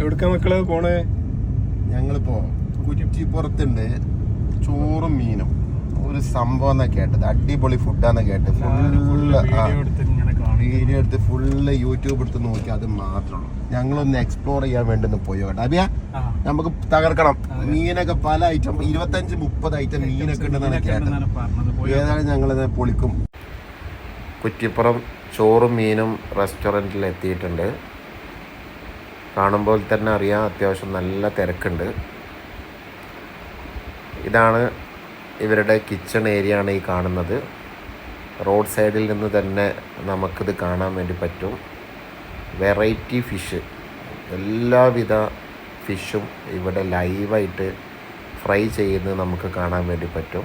എവിടുക്ക മക്കൾ പോണേ? ഞങ്ങളിപ്പോ കുറ്റിപ്പുറത്തുണ്ട് ചോറും മീനും. ഒരു സംഭവം എന്നാ കേട്ടത്? അടിപൊളി ഫുഡാന്ന് കേട്ടത്. ഫുള്ള് വീഡിയോ എടുത്ത് ഫുള്ള് യൂട്യൂബ് എടുത്ത് നോക്കി അത് മാത്രമേ ഞങ്ങളൊന്ന് എക്സ്പ്ലോർ ചെയ്യാൻ വേണ്ടി ഒന്ന് പോയി കേട്ടോ അബിയ നമുക്ക് തകർക്കണം. മീനൊക്കെ പല ഐറ്റം ഇരുപത്തഞ്ച് മുപ്പത് ഐറ്റം മീനൊക്കെ ഉണ്ടെന്നാണ് കേട്ടത്. ഏതായാലും ഞങ്ങളിത് പൊളിക്കും. കുറ്റിപ്പുറം ചോറും മീനും റെസ്റ്റോറന്റിൽ എത്തിയിട്ടുണ്ട്. കാണുമ്പോൾ തന്നെ അറിയാം അത്യാവശ്യം നല്ല തിരക്കുണ്ട്. ഇതാണ് ഇവരുടെ കിച്ചൺ ഏരിയ ആണ് ഈ കാണുന്നത്. റോഡ് സൈഡിൽ നിന്ന് തന്നെ നമുക്കിത് കാണാൻ വേണ്ടി പറ്റും. വെറൈറ്റി ഫിഷ് എല്ലാവിധ ഫിഷും ഇവിടെ ലൈവായിട്ട് ഫ്രൈ ചെയ്യുന്നത് നമുക്ക് കാണാൻ വേണ്ടി പറ്റും.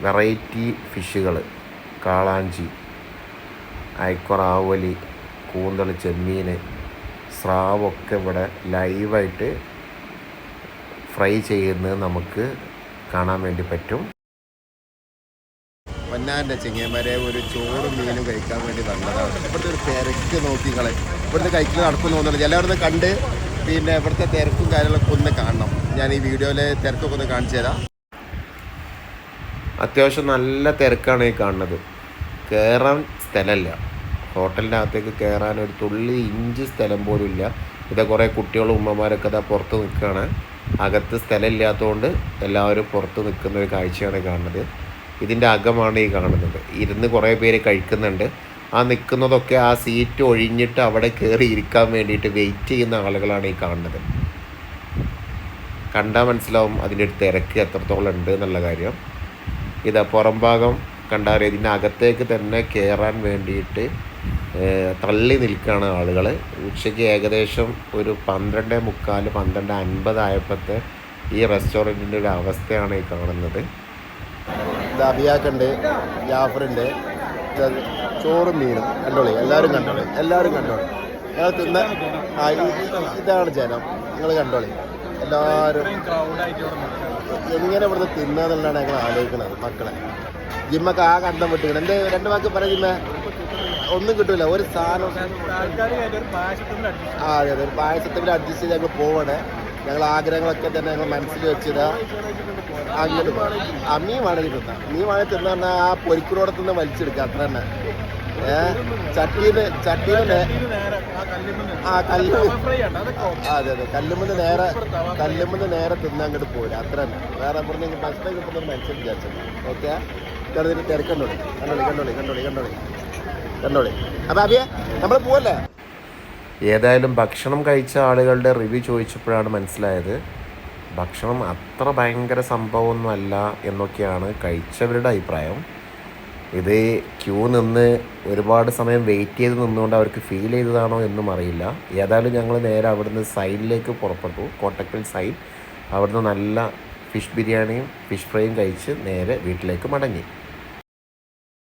വെറൈറ്റി ഫിഷുകൾ കാളാഞ്ചി അയക്കുറ ആവലി കൂന്തൾ ചെമ്മീൻ സ്രാവൊക്കെ ഇവിടെ ലൈവായിട്ട് ഫ്രൈ ചെയ്യുന്നത് നമുക്ക് കാണാൻ വേണ്ടി പറ്റും. പൊന്നാന്റെ ചെങ്ങന്മാരെ ഒരു ചോറും മീനും കഴിക്കാൻ വേണ്ടി വന്നതാണ്. ഇവിടുത്തെ ഒരു തിരക്ക് നോക്കിങ്ങളെ ഇവിടുത്തെ കഴിക്കൽ നടക്കുന്നു തോന്നുന്നില്ല എല്ലാവരും കണ്ട് പിന്നെ ഇവിടുത്തെ തിരക്കും കാര്യങ്ങളൊക്കെ ഒന്ന് കാണണം. ഞാൻ ഈ വീഡിയോയിലെ തിരക്കൊക്കെ ഒന്ന് കാണിച്ചു തരാം. അത്യാവശ്യം നല്ല തിരക്കാണ് ഈ കാണുന്നത്. കയറാൻ സ്ഥലമില്ല. ഹോട്ടലിന്റെ അകത്തേക്ക് കയറാൻ ഒരു തുള്ളി ഇഞ്ച് സ്ഥലം പോലും ഇല്ല. ഇത് കുറേ കുട്ടികളും ഉമ്മമാരൊക്കെ ഇതാ പുറത്ത് നിൽക്കുകയാണ്. അകത്ത് സ്ഥലമില്ലാത്തതുകൊണ്ട് എല്ലാവരും പുറത്ത് നിൽക്കുന്ന ഒരു കാഴ്ചയാണ് കാണുന്നത്. ഇതിന്റെ അകമാണ് ഈ കാണുന്നത്. ഇരുന്ന് കുറേ പേര് കഴിക്കുന്നുണ്ട്. ആ നിൽക്കുന്നതൊക്കെ ആ സീറ്റ് ഒഴിഞ്ഞിട്ട് അവിടെ കയറി ഇരിക്കാൻ വേണ്ടിയിട്ട് വെയിറ്റ് ചെയ്യുന്ന ആളുകളാണ് ഈ കാണുന്നത്. കണ്ടാൽ മനസ്സിലാവും അതിന്റെ ഒരു തിരക്ക് എത്രത്തോളം ഉണ്ട് എന്നുള്ള കാര്യം. ഇതാ പുറം ഭാഗം കണ്ടാൽ ഇതിന്റെ അകത്തേക്ക് തന്നെ കയറാൻ വേണ്ടിയിട്ട് തള്ളി നിൽക്കുകയാണ് ആളുകൾ ഉച്ചയ്ക്ക് ഏകദേശം ഒരു പന്ത്രണ്ട് മുക്കാൽ പന്ത്രണ്ട് അൻപതായപ്പോഴത്തെ ഈ റെസ്റ്റോറന്റിന്റെ ഒരു അവസ്ഥയാണ് ഈ കാണുന്നത്. ദബിയാക്കുണ്ട് ജാഫറുണ്ട് ചോറും മീനും കണ്ടോളി എല്ലാവരും കണ്ടോളി എല്ലാവരും കണ്ടോളി. ഞങ്ങൾ തിന്ന ഇതാണ് ജനം നിങ്ങൾ കണ്ടോളി. എല്ലാവരും എങ്ങനെ ഇവിടുന്ന് തിന്നാന്നുള്ളതാണ് ഞങ്ങൾ ആലോചിക്കുന്നത് മക്കളെ. ജിമ്മൊക്കെ ആ കണ്ടം വിട്ടിക്കണം എന്റെ രണ്ട് വാക്ക് പറ ഒന്നും കിട്ടൂല. ഒരു സാധനം. ആ അതെ അതെ. ഒരു പായസത്തിൽ അഡ്ജസ്റ്റ് ചെയ്ത് ഞങ്ങൾ പോവണേ. ഞങ്ങൾ ആഗ്രഹങ്ങളൊക്കെ തന്നെ ഞങ്ങൾ മനസ്സിൽ വെച്ചതാ. അങ്ങോട്ട് ആ മീൻ വേണമെങ്കിൽ തിന്നാം. മീൻ വേണമെങ്കിൽ തിന്നു പറഞ്ഞാൽ ആ പൊരിക്കുറോടത്ത് നിന്ന് വലിച്ചെടുക്കുക അത്ര തന്നെ. ഏ? ചട്ടീന്ന് ചട്ടീന്ന് ആ കല്ല് അതെ അതെ. കല്ലുമ്പന്ന് നേരെ കല്ലുമ്പന്ന് നേരെ തിന്നാൻ അങ്ങോട്ട് പോരാ അത്ര തന്നെ. വേറെ ഇവിടുന്ന് ഭക്ഷണം കിട്ടുന്ന മനസ്സിൽ വിചാരിച്ചത് ഓക്കെ? ഏതായാലും ഭക്ഷണം കഴിച്ച ആളുകളുടെ റിവ്യൂ ചോദിച്ചപ്പോഴാണ് മനസ്സിലായത്. ഭക്ഷണം അത്ര ഭയങ്കര സംഭവമൊന്നും അല്ല എന്നൊക്കെയാണ് കഴിച്ചവരുടെ അഭിപ്രായം. ഇത് ക്യൂ നിന്ന് ഒരുപാട് സമയം വെയിറ്റ് ചെയ്ത് നിന്നുകൊണ്ട് അവർക്ക് ഫീൽ ചെയ്തതാണോ എന്നും അറിയില്ല. ഏതായാലും ഞങ്ങൾ നേരെ അവിടുന്ന് സൈഡിലേക്ക് പുറപ്പെട്ടു. കോട്ടക്കൽ സൈഡ്. അവിടുന്ന് നല്ല ഫിഷ് ബിരിയാണിയും ഫിഷ് ഫ്രൈയും കഴിച്ച് നേരെ വീട്ടിലേക്ക് മടങ്ങി.